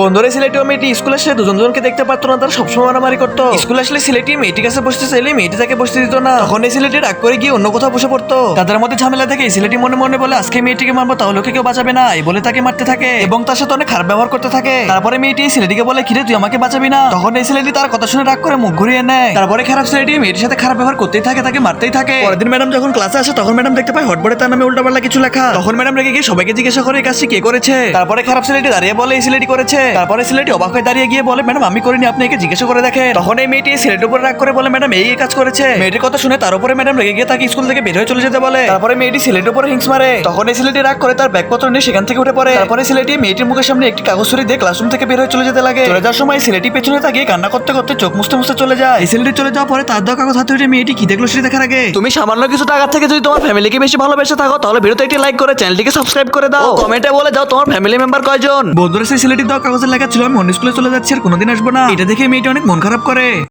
বন্ধুরা সিলেটি ও মেয়েটি স্কুলে আসলে দুজন দুজনকে দেখতে পারতো না, তারা সবসময় মারামারি করতো। স্কুলে আসলে সিলেটি মেয়েটির কাছে বসতে চাইলে মেয়েটি তাকে বসতে দিত না। তখন এই সিলেটি রাগ করে গিয়ে অন্য কোথাও বসে পড়তো। তাদের মধ্যে ঝামেলা থেকে সিলেটি মনে মনে বলে, আজকে মেয়েটিকে মারবো, তাহলে ওকে কেউ বাঁচাবে না। এই বলে তাকে মারতে থাকে এবং তার সাথে অনেক খারাপ ব্যবহার করতে থাকে। তারপরে মেয়েটি এই ছেলেটিকে বলে, কিরে, তুই আমাকে বাঁচাবি না? তখন এই ছেলেটি তার কথা শুনে রাগ করে মুখ ঘুরিয়ে নেয়। তারপরে খারাপ ছেলেটি মেয়েটির সাথে খারাপ ব্যবহার করতেই থাকে, তাকে মারতেই থাকে। পরের দিন ম্যাডাম যখন ক্লাসে আসে, তখন ম্যাডাম দেখতে পায় হটবোর্ডে তার নামে উল্টাপাল্টা কিছু লেখা। তখন ম্যাডাম রেগে গিয়ে সবাইকে জিজ্ঞাসা করে, এই কাজটি কে করেছে? তারপরে খারাপ ছেলেটি দাঁড়িয়ে বলে, এই ছেলেটি করেছে। তারপরে ছেলেটি অবাক হয়ে দাঁড়িয়ে গিয়ে বলে ম্যাডাম আমি করিনি আপনি একে জিজ্ঞাসা করে দেখেন। তখন এই মেয়েটি ছেলেটির উপর রাগ করে বলে ম্যাডাম এই এই কাজ করেছে। মেয়েটির কথা শুনে তার উপরে ম্যাডাম রেগে গিয়ে তাকে স্কুল থেকে বের হয়ে চলে যেতে বলে। তারপরে মেয়েটি ছেলেটির উপর হিংস মারে। তখন এই ছেলেটি রাগ করে তার ব্যাগপত্র নিয়ে সেখান থেকে উঠে পড়ে। তারপরে ছেলেটি মেয়েটির মুখের সামনে একটি কাগজ ছড়ি দিয়ে ক্লাসরুম থেকে বের হয়ে চলে যেতে লাগে। চলে যাওয়ার সময় ছেলেটি পেছনে তাকিয়ে কান্না করতে করতে চোখ মুছতে মুছতে চলে যায়। এই ছেলেটি চলে যাওয়ার পরে তার দেওয়া কাগজ হাতে উঠে মেয়েটি কি দেখল সেটা দেখার আগে? তুমি সামান্য কিছু টাকা থেকে যদি তোমার ফ্যামিলিকে বেশি ভালোবেসে থাকো তাহলে ভিডিওতে একটি লাইক করে চ্যানেলটিকে সাবস্ক্রাইব করে দাও। কমেন্টে বলে দাও তোমার ফ্যামিলি মেম্বার কয়জন। বন্ধুরা সেই ছেলেটি দেওয়া কাগজের লেখা ছিল, আমি অন্য স্কুলে চলে যাচ্ছি আর কোনোদিন আসব না। এটা দেখে মেয়েটা অনেক মন খারাপ করে।